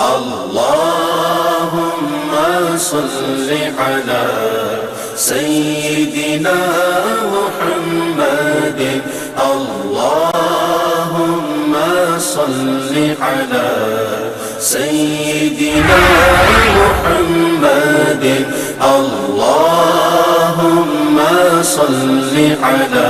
اللهم صل على سيدنا محمد. اللهم صل على سيدنا محمد. اللهم صل على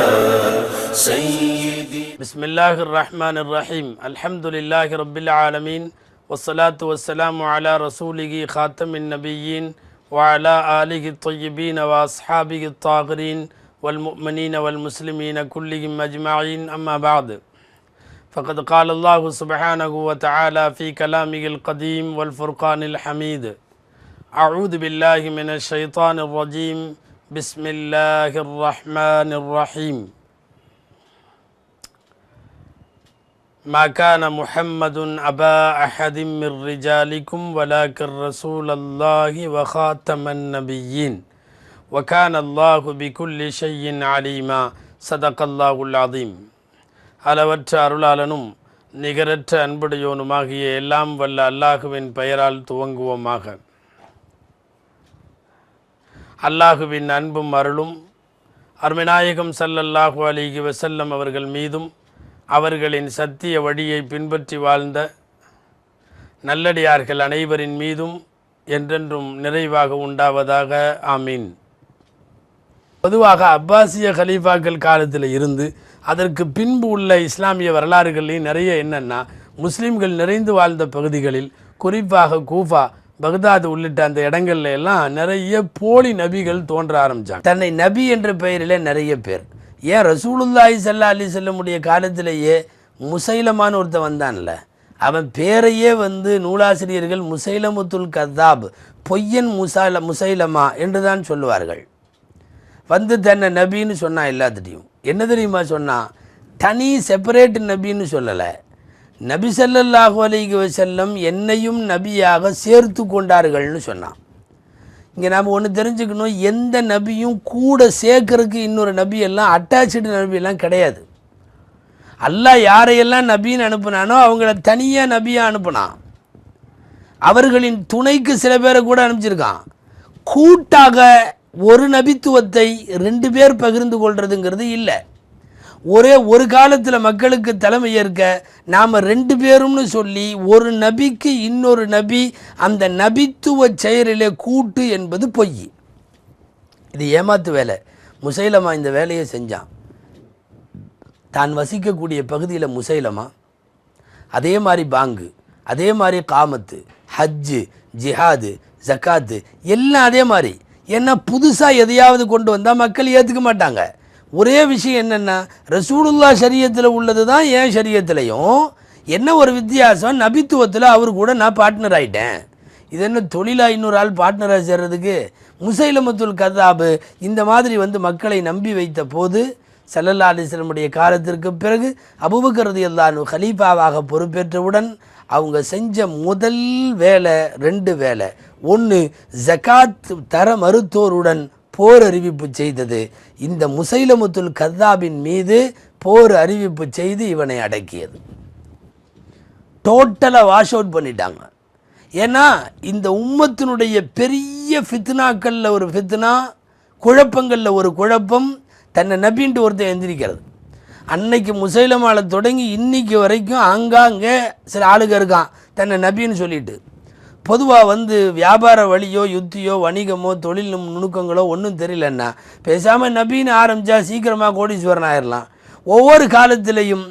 سيدنا بسم الله الرحمن الرحيم. الحمد لله رب العالمين. والصلاة والسلام على رسوله خاتم النبيين وعلى آله الطيبين وأصحابه الطاهرين والمؤمنين والمسلمين كلهم أجمعين. أما بعد فقد قال الله سبحانه وتعالى في كلامه القديم والفرقان الحميد أعوذ بالله من الشيطان الرجيم. بسم الله الرحمن الرحيم. ما كان محمد أبا أحد من رجالكم ولكن رسول الله وخاتم النبيين وكان الله بكل شيء عليما صدق الله العظيم அளவற்ற அருளாளனும் நிகரற்ற அன்புடையோனுமாகிய எல்லாம் வல்ல அல்லாஹுவின் பெயரால் துவங்குவோமாக அல்லாஹுவின் அன்பும் அருளும் அருமைநாயகம் ஸல்லல்லாஹு அலைஹி வஸல்லம் அவர்கள் மீதும் அவர்களின் சத்திய வழியை பின்பற்றி வாழ்ந்த நல்லடியார்கள் அனைவரின் மீதும் என்றென்றும் நிறைவாக உண்டாவதாக. ஆமீன். பொதுவாக அப்பாசிய கலீஃபாக்கள் காலத்தில் இருந்து அதற்கு பின்பு உள்ள இஸ்லாமிய வரலாறுகள்லையும் நிறைய என்னென்னா முஸ்லீம்கள் நிறைந்து வாழ்ந்த பகுதிகளில் குறிப்பாக கூஃபா பக்தாத் உள்ளிட்ட அந்த இடங்கள்ல எல்லாம் நிறைய போலி நபிகள் தோன்ற ஆரம்பித்தாங்க தன்னை நபி என்ற பெயரிலே நிறைய பேர். ஏன் ரசூலுல்லாஹி சல்லா அலி செல்லமுடைய காலத்திலேயே முசைலமான ஒருத்தன் வந்தான்ல அவன் பேரையே வந்து நூலாசிரியர்கள் முசைலமுத்துல் கதாப் பொய்யன் முசால முசைலமா என்று தான் சொல்லுவார்கள். வந்து தன்னை நபின்னு சொன்னான் எல்லாத்துட்டையும். என்ன தெரியுமா சொன்னான் தனி செப்பரேட் நபின்னு சொல்லலை. நபி சல்லல்லாஹு அலைஹி வசல்லம் என்னையும் நபியாக சேர்த்து கொண்டார்கள்னு சொன்னான். இங்கே நாம் ஒன்று தெரிஞ்சுக்கணும் எந்த நபியும் கூட சேர்க்கறதுக்கு இன்னொரு நபி எல்லாம் அட்டாச்சு நபியெல்லாம் கிடையாது. அல்லா யாரையெல்லாம் நபின்னு அனுப்புனானோ அவங்கள தனியாக நபியாக அனுப்புனான். அவர்களின் துணைக்கு சில பேரை கூட அனுப்பிச்சிருக்கான். கூட்டாக ஒரு நபித்துவத்தை ரெண்டு பேர் பகிர்ந்து கொள்கிறதுங்கிறது இல்லை. ஒரே ஒரு காலத்தில் மக்களுக்கு தலைமை ஏற்க நாம் ரெண்டு பேரும்னு சொல்லி ஒரு நபிக்கு இன்னொரு நபி அந்த நபித்துவ செயலிலே கூட்டு என்பது பொய். இது ஏமாத்து வேலை. முசைலமா இந்த வேலையை செஞ்சான். தான் வசிக்கக்கூடிய பகுதியில் முசைலமா? அதே மாதிரி பாங்கு அதே மாதிரி காமத்து ஹஜ்ஜு ஜிஹாது ஜக்காத்து எல்லாம் அதே மாதிரி. ஏன்னா புதுசாக எதையாவது கொண்டு வந்தால் மக்கள் ஏற்றுக்க மாட்டாங்க. ஒரே விஷயம் என்னென்னா ரசூலுல்லா சரியத்தில் உள்ளது தான் என் சரியத்துலையும் என்ன ஒரு வித்தியாசம்? நபித்துவத்தில் அவர் கூட நான் பார்ட்னர் ஆகிட்டேன் இது என்ன தொழிலாக இன்னொரு ஆள் பார்ட்னராக சேர்றதுக்கு? முசைலமத்துல் கதாபு இந்த மாதிரி வந்து மக்களை நம்பி வைத்த போது சல்லல்லா அலிஸ்லமுடைய காலத்திற்கு பிறகு அபுபக்கரது எல்லானு ஹலீஃபாவாக பொறுப்பேற்றவுடன் அவங்க செஞ்ச முதல் வேலை ரெண்டு வேலை. ஒன்று ஜகாத் தர மறுத்தோருடன் போர் அறிவிப்பு செய்தது. இந்த முசைலமுத்துல் கத்தாபின் மீது போர் அறிவிப்பு செய்து இவனை அடக்கியது. டோட்டலாக வாஷ் அவுட் பண்ணிட்டாங்க. ஏன்னா இந்த உம்மத்தினுடைய பெரிய ஃபித்னாக்களில் ஒரு ஃபித்னா குழப்பங்களில் ஒரு குழப்பம் தன்னை நபின்ட்டு ஒருத்தன் எந்திரிக்கிறது. அன்னைக்கு முசைலமால தொடங்கி இன்னைக்கு வரைக்கும் அங்காங்கே சில ஆளுக இருக்கான். தன்னை நபின்னு சொல்லிட்டு. பொதுவாக வந்து வியாபார வழியோ யுத்தியோ வணிகமோ தொழில் நுணுக்கங்களோ ஒன்றும் தெரியலன்னா பேசாமல் நபின்னு ஆரம்பித்தா சீக்கிரமாக கோடீஸ்வரன் ஆயிடலாம் ஒவ்வொரு காலத்திலையும்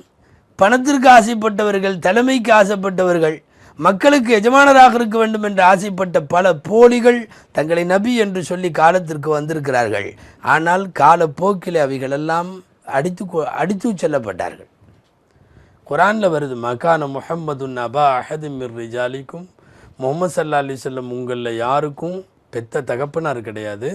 பணத்திற்கு ஆசைப்பட்டவர்கள் தலைமைக்கு ஆசைப்பட்டவர்கள் மக்களுக்கு எஜமானராக இருக்க வேண்டும் என்று ஆசைப்பட்ட பல போலிகள் தங்களை நபி என்று சொல்லி காலத்திற்கு வந்திருக்கிறார்கள். ஆனால் காலப்போக்கில் அவைகளெல்லாம் அடித்து அடித்து செல்லப்பட்டார்கள். குரானில் வருது மகான முஹம்மது நபா அஹது மிர் ரிஜாலிக்கும் முகமது சல்லா அலி சொல்லம் உங்களில் யாருக்கும் பெத்த தகப்பனார் கிடையாது.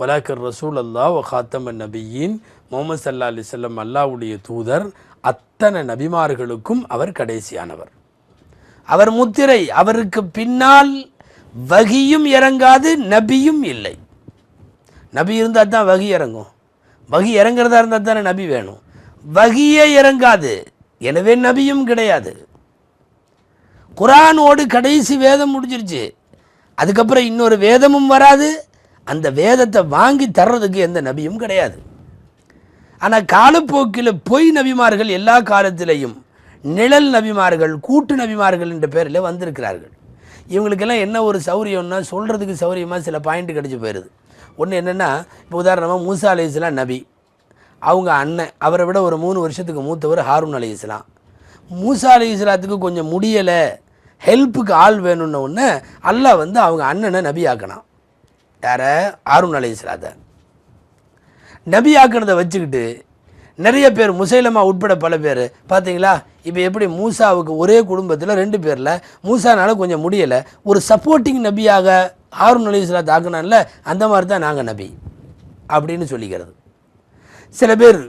வலாக்கர் ரசூல் அல்லா ஹாத்தம நபியின் முகமது சல்லா அலி சொல்லம் அல்லாவுடைய தூதர் அத்தனை நபிமார்களுக்கும் அவர் கடைசியானவர். அவர் முத்திரை அவருக்கு பின்னால் வகியும் இறங்காது நபியும் இல்லை. நபி இருந்தால் தான் வகி இறங்கும். வகி இறங்குறதா இருந்தால் தானே நபி வேணும். வகியே இறங்காது. எனவே நபியும் கிடையாது. குரானோடு கடைசி வேதம் முடிஞ்சிருச்சு. அதுக்கப்புறம் இன்னொரு வேதமும் வராது. அந்த வேதத்தை வாங்கி தர்றதுக்கு எந்த நபியும் கிடையாது. ஆனால் காலப்போக்கில் பொய் நபிமார்கள் எல்லா காலத்திலையும் நிழல் நபிமார்கள் கூட்டு நபிமார்கள் என்ற பேரில் வந்திருக்கிறார்கள். இவங்களுக்கெல்லாம் என்ன ஒரு சௌரியம்னா சொல்கிறதுக்கு சௌரியமாக சில பாயிண்ட் கிடச்சி போயிடுது ஒன்று என்னென்னா இப்போ உதாரணமாக மூசா அலி இஸ்லாம் நபி. அவங்க அண்ணன் அவரை விட ஒரு மூணு வருஷத்துக்கு மூத்தவர் ஹாரூன் அலி இஸ்லாம் மூசா அலி இஸ்லாத்துக்கு கொஞ்சம் முடியலை. ஹெல்ப்புக்கு ஆள் வேணும்ன உடனே அல்லாஹ் வந்து அவங்க அண்ணனை நபி ஆக்கினான் யார? ஆருண் அலி இஸ்லாத்தை நபி வச்சுக்கிட்டு நிறைய பேர் முசைலமா உட்பட பல பேர் பார்த்தீங்களா இப்போ எப்படி மூசாவுக்கு ஒரே குடும்பத்தில் ரெண்டு பேரில் மூசானால கொஞ்சம் முடியலை. ஒரு சப்போர்ட்டிங் நபியாக ஆருண் அலி இஸ்லாத் ஆக்கினான்ல அந்த மாதிரி தான் நாங்கள் நபி அப்படின்னு சொல்லிக்கிறது. சில பேர்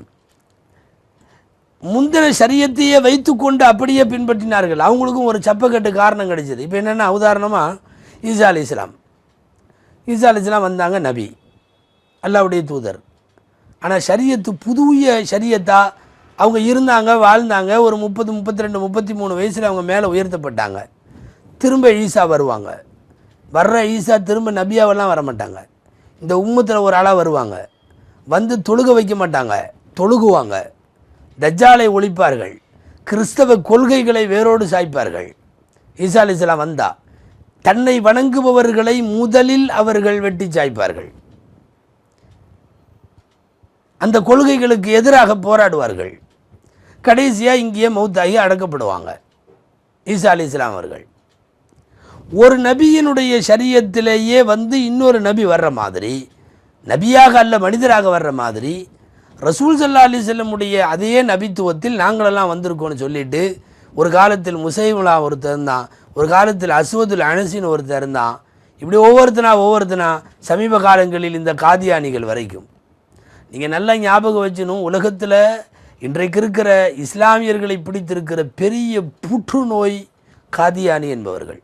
முந்தின சரியத்தையே வைத்துக்கொண்டு அப்படியே பின்பற்றினார்கள். அவங்களுக்கும் ஒரு சப்பக்கட்டு காரணம் கிடைச்சது. இப்போ என்னென்னா உதாரணமாக ஈசா அலி இஸ்லாம் ஈசா அலி இஸ்லாம் வந்தாங்க நபி அல்லாவுடைய தூதர். ஆனால் சரியத்து புதிய ஷரியத்தா அவங்க இருந்தாங்க வாழ்ந்தாங்க. ஒரு முப்பது முப்பத்தி ரெண்டு முப்பத்தி மூணு வயசில் அவங்க மேலே உயர்த்தப்பட்டாங்க. திரும்ப ஈசா வருவாங்க. வர்ற ஈசா திரும்ப நபியாவெல்லாம் வர மாட்டாங்க இந்த உம்மத்தில் ஒரு ஆளாக வருவாங்க. வந்து தொழுக வைக்க மாட்டாங்க. தொழுகுவாங்க. தஜ்ஜாலை ஒழிப்பார்கள். கிறிஸ்தவ கொள்கைகளை வேரோடு சாய்ப்பார்கள். ஈசா அலிஸ்லாம் வந்தா தன்னை வணங்குபவர்களை முதலில் அவர்கள் வெட்டி சாய்ப்பார்கள். அந்த கொள்கைகளுக்கு எதிராக போராடுவார்கள். கடைசியாக இங்கேயே மௌத்தாகி அடக்கப்படுவாங்க. ஈசா அலி இஸ்லாம் அவர்கள். ஒரு நபியினுடைய சரியத்திலேயே வந்து இன்னொரு நபி வர்ற மாதிரி நபியாக அல்ல மனிதராக வர்ற மாதிரி ரசூல் சல்லா அலி செல்லமுடைய அதே நபித்துவத்தில் நாங்களெல்லாம் வந்திருக்கோம்னு சொல்லிட்டு ஒரு காலத்தில் முசைமுலா ஒருத்தர் தான் ஒரு காலத்தில் அசுவதுல் அனசின் ஒருத்தர் தான் இப்படி ஒவ்வொருத்தனா ஒவ்வொருத்தனா சமீப காலங்களில் இந்த காதியானிகள் வரைக்கும். நீங்கள் நல்லா ஞாபகம் வச்சுணும் உலகத்தில் இன்றைக்கு இருக்கிற இஸ்லாமியர்களை பிடித்திருக்கிற பெரிய புற்றுநோய் காதியானி என்பவர்கள்.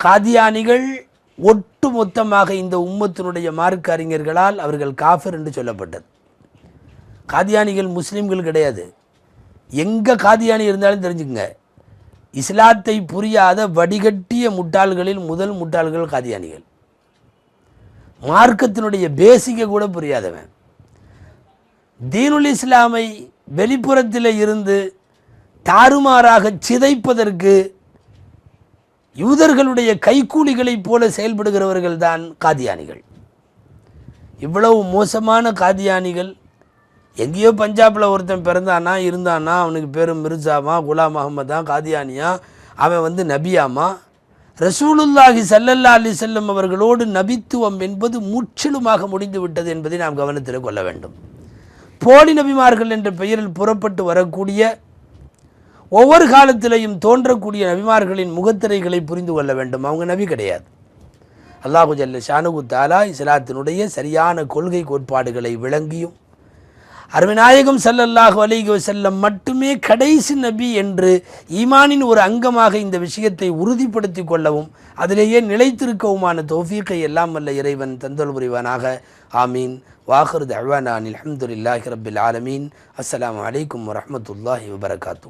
காதியானிகள் ஒட்டு மொத்தமாக இந்த உம்மத்தினுடைய மார்க்க அறிஞர்களால் அவர்கள் காஃபர் என்று சொல்லப்பட்டது. காதியானிகள் முஸ்லீம்கள் கிடையாது. எங்கே காதியானி இருந்தாலும் தெரிஞ்சுக்கங்க. இஸ்லாத்தை புரியாத வடிகட்டிய முட்டாள்களில் முதல் முட்டாள்கள் காதியானிகள். மார்க்கத்தினுடைய பேசிக்கை கூட புரியாதவன். தீனுல் இஸ்லாமை வெளிப்புறத்தில் இருந்து தாறுமாறாக சிதைப்பதற்கு யூதர்களுடைய கைக்கூலிகளைப் போல செயல்படுகிறவர்கள் தான் காதியானிகள். இவ்வளவு மோசமான காதியானிகள். எங்கேயோ பஞ்சாபில் ஒருத்தன் பிறந்தானா இருந்தானா அவனுக்கு பேர் மிர்சாமா குலாம் அகமதா காதியானியா அவன் வந்து நபியாமா? ரசூலுல்லாஹி சல்லல்லா அலி செல்லம் அவர்களோடு நபித்துவம் என்பது முற்றிலுமாக முடிந்து விட்டது என்பதை நாம் கவனத்தில் கொள்ள வேண்டும். போலி நபிமார்கள் என்ற பெயரில் புறப்பட்டு வரக்கூடிய ஒவ்வொரு காலத்திலையும் தோன்றக்கூடிய நபிமார்களின் முகத்திரைகளை புரிந்து கொள்ள வேண்டும். அவங்க நபி கிடையாது. அல்லாஹு ஜல்ல ஷானுகு தாலா இஸ்லாத்தினுடைய சரியான கொள்கை கோட்பாடுகளை விளங்கியும் அருமநாயகம் சல்லல்லாஹு அலிக வஸல்லம் மட்டுமே கடைசி நபி என்று ஈமானின் ஒரு அங்கமாக இந்த விஷயத்தை உறுதிப்படுத்தி கொள்ளவும் அதிலேயே நிலைத்திருக்கவுமான தோஃபீக்கை எல்லாம் வல்ல இறைவன் தந்தல் புரிவானாக. ஆமீன். வாஹர் தவானான் அல்ஹம்துலில்லாஹி ரபில் ஆலமீன். அஸ்லாம் அலைக்கும் வரமத்துல்லாஹி வபரகாத்து